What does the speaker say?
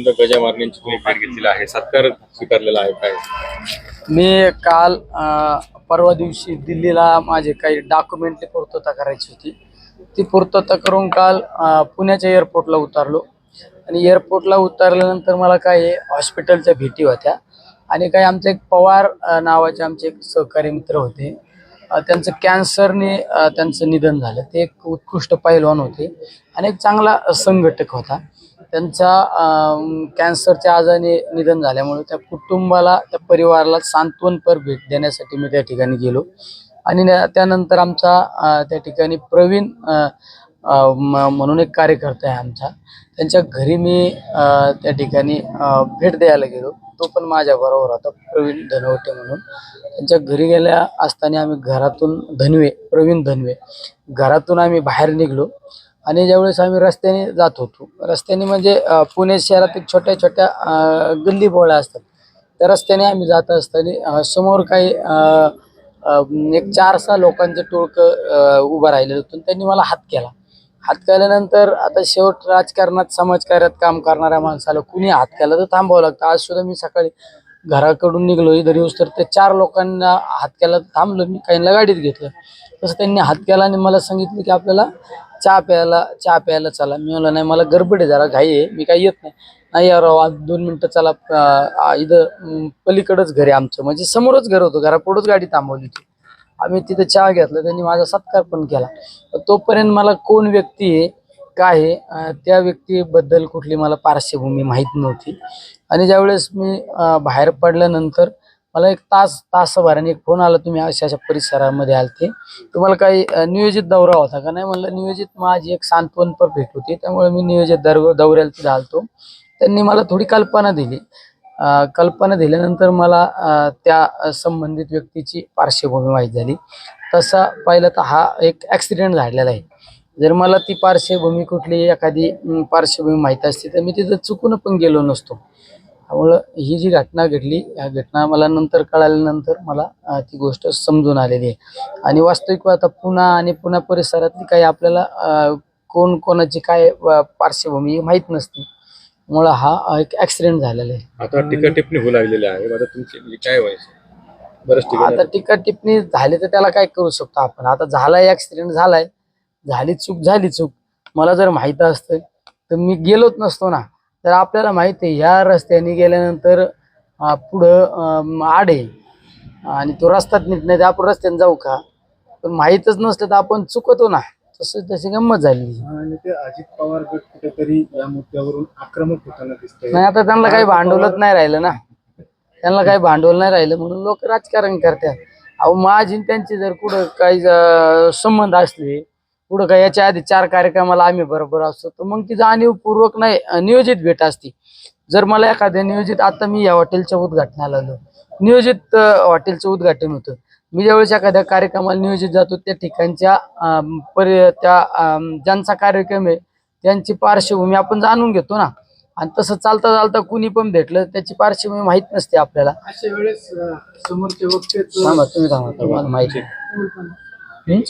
विरुद्ध गजा मारण्यांची तुम्ही भेट घेतलेली आहे सत्कार स्वीकारलेला आहे काय? मी काल परवा दिवशी दिल्लीला माझे काही डॉक्युमेंटची पूर्तता करायची होती. ती पूर्तता करून काल पुण्याच्या एअरपोर्टला उतरलो. आणि एअरपोर्टला उतरल्यानंतर मला काही हॉस्पिटलच्या भेटी होत्या. आणि काही आमचे एक पवार नावाचे आमचे एक सहकारी मित्र होते. त्यांचं कॅन्सरने त्यांचं निधन झालं. ते एक उत्कृष्ट पैलवान होते. आणि एक चांगला संघटक होता. त्यांच्या कॅन्सरच्या आजाराने निधन झाल्यामुळे त्या कुटुंबाला त्या परिवाराला सांत्वनपर भेट देण्यासाठी मी त्या ठिकाणी गेलो. आणि न- त्यानंतर आमचा त्या ठिकाणी प्रवीण म- म्हणून एक कार्यकर्ता आहे आमचा. त्यांच्या घरी मी त्या ठिकाणी भेट द्यायला गेलो. तो पण माझ्याबरोबर होता प्रवीण धनवटे म्हणून. त्यांच्या घरी गेल्या असताना आम्ही घरातून धनवे प्रवीण धनवे घरातून आम्ही बाहेर निघलो. आणि ज्यावेळेस आम्ही रस्त्याने जात होतो रस्त्याने म्हणजे पुणे पुणे शहरातील छोट्या छोट्या गल्ली बोळ्या असतात. त्या रस्त्याने आम्ही जात असताना समोर काही एक चार सहा लोकांचं टोळकं उभं राहिलेलं होतं. त्यांनी मला हात केला. हात केल्यानंतर आता शेवट राजकारणात समाजकार्यात काम करणाऱ्या माणसाला कुणी हात केला तर थांबावं लागतं. आज सुद्धा मी सकाळी घराकडून निघलो इधर येऊस तर ते चार लोकांना हात केला थांबलो. मी काहींना गाडीत घेतलं. तसं त्यांनी हात केला आणि मला सांगितलं की आपल्याला चहा प्यायला चहा प्यायला चला. मी म्हणलं नाही मला गडबड आहे जरा घाई आहे. मी काही येत नाही. नाही यार हो, आज दोन मिनटं चला अं, इथं पलीकडंच घर आहे आमचं. म्हणजे समोरच घर होतं घरापुढंच गाडी थांबवली होती. आम्ही तिथं चहा घेतला त्यांनी माझा सत्कार पण केला. तोपर्यंत मला कोण व्यक्ती आहे काय आहे अं, त्या व्यक्तीबद्दल कुठली मला पार्श्वभूमी माहीत नव्हती. आणि ज्यावेळेस मी अं, बाहेर पडल्यानंतर मला एक तास तासभराने एक फोन आला तुम्ही अशा अशा परिसरामध्ये आलते. तुम्हाला काही नियोजित दौरा होता का? नाही म्हणलं नियोजित माझी एक सांत्वनपर भेट होती त्यामुळे मी नियोजित दर दौऱ्याला तिथं आलतो. त्यांनी मला थोडी कल्पना दिली. कल्पना दिल्यानंतर मला त्या संबंधित व्यक्तीची पार्श्वभूमी माहीत झाली. तसा पाहिलं तर हा एक ॲक्सिडेंट झालेला आहे. जर मला ती पार्श्वभूमी कुठली एखादी पार्श्वभूमी माहीत असते तर मी तिथं चुकून पण गेलो नसतो. त्यामुळं ही जी घटना घडली या घटना मला नंतर कळाल्यानंतर मला ती गोष्ट समजून आलेली आहे. आणि वास्तविक आता पुणा आणि पुणा परिसरातली काही आपल्याला कोण कोणाची काय पार्श्वभूमी ही माहीत नसते. मुळे हा एक ॲक्सिडेंट झालेला आहे. आता टीका टिप्पणी होऊ लागलेली आहे. आता तुमची म्हणजे काय व्हायचं? आता टीका टिप्पणी झाली तर त्याला काय करू शकतो आपण? आता झालाय ऍक्सिडेंट झालाय. झाली चूक झाली चूक. मला जर माहीत असतं तर मी गेलोच नसतो ना. तर आपल्याला माहिती आहे ह्या रस्त्याने गेल्यानंतर पुढं आड आणि तो रस्ताच नीट नाही तर आपण रस्त्याने जाऊ का? पण माहीतच नसलं तर आपण चुकतो ना. तसं तशी गंमत झाली आणि ते अजित पवार गट कुठेतरी या मुद्द्यावरून आक्रमक होताना दिसतंय. नाही आता त्यांना काही भांडवलच नाही राहिलं ना. त्यांना काही भांडवल नाही राहिलं म्हणून लोक राजकारण करतात. अहो माझी त्यांची जर कुठं काही संबंध असले कुठं काही याच्या आधी चार कार्यक्रमाला आम्ही बरोबर असतो. तर मग ती जाणीवपूर्वक नाही नियोजित भेट असती. जर मला एखाद्या नियोजित आता मी या हॉटेलच्या उद्घाटनाला आलो. नियोजित हॉटेलचं उद्घाटन होतं. मी ज्यावेळेस एखाद्या कार्यक्रमाला नियोजित जातो त्या ठिकाणच्या परि त्या ज्यांचा कार्यक्रम आहे त्यांची पार्श्वभूमी आपण जाणून घेतो ना. आणि तसं चालता चालता कुणी पण भेटलं त्याची पार्श्वभूमी माहीत नसते आपल्याला. अशा वेळेस समोरचे वक्तेच थांबा तुम्ही थांबा माहिती आहे.